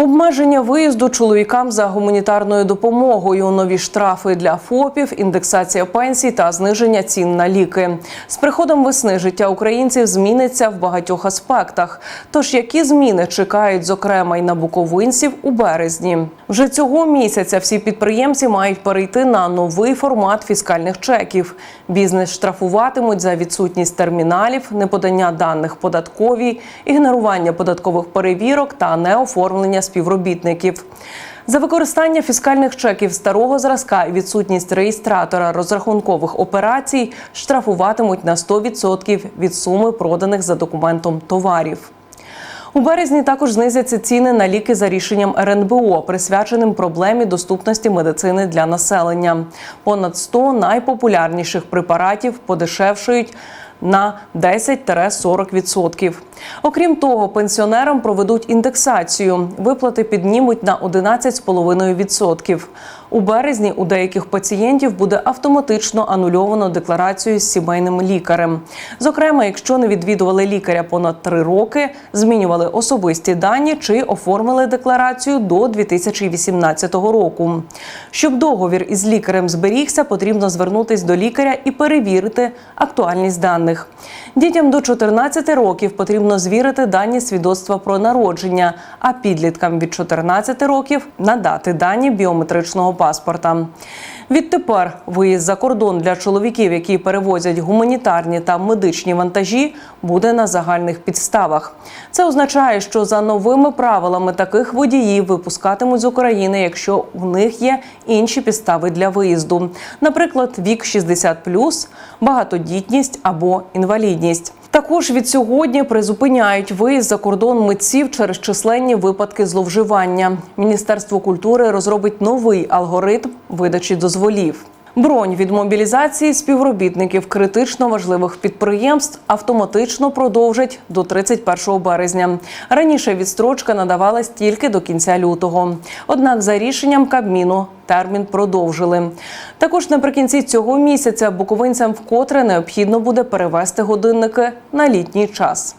Обмеження виїзду чоловікам за гуманітарною допомогою, нові штрафи для ФОПів, індексація пенсій та зниження цін на ліки. З приходом весни життя українців зміниться в багатьох аспектах. Тож які зміни чекають, зокрема й на буковинців у березні? Вже цього місяця всі підприємці мають перейти на новий формат фіскальних чеків. Бізнес штрафуватимуть за відсутність терміналів, неподання даних податковій, ігнорування податкових перевірок та неоформлення співробітників. За використання фіскальних чеків старого зразка і відсутність реєстратора розрахункових операцій штрафуватимуть на 100% від суми проданих за документом товарів. У березні також знизяться ціни на ліки за рішенням РНБО, присвяченим проблемі доступності медицини для населення. Понад 100 найпопулярніших препаратів подешевшують на 10-40%. Окрім того, пенсіонерам проведуть індексацію. Виплати піднімуть на 11,5%. У березні у деяких пацієнтів буде автоматично анульовано декларацію з сімейним лікарем. Зокрема, якщо не відвідували лікаря понад три роки, змінювали особисті дані чи оформили декларацію до 2018 року. Щоб договір із лікарем зберігся, потрібно звернутись до лікаря і перевірити актуальність даних. Дітям до 14 років потрібно звірити дані свідоцтва про народження, а підліткам від 14 років надати дані біометричного паспорта. Відтепер виїзд за кордон для чоловіків, які перевозять гуманітарні та медичні вантажі, буде на загальних підставах. Це означає, що за новими правилами таких водіїв випускатимуть з України, якщо у них є інші підстави для виїзду, наприклад, вік 60+, багатодітність або інвалідність. Також від сьогодні призупиняють виїзд за кордон митців через численні випадки зловживання. Міністерство культури розробить новий алгоритм видачі дозволів. Бронь від мобілізації співробітників критично важливих підприємств автоматично продовжать до 31 березня. Раніше відстрочка надавалась тільки до кінця лютого. Однак, за рішенням Кабміну термін продовжили. Також наприкінці цього місяця буковинцям вкотре необхідно буде перевести годинники на літній час.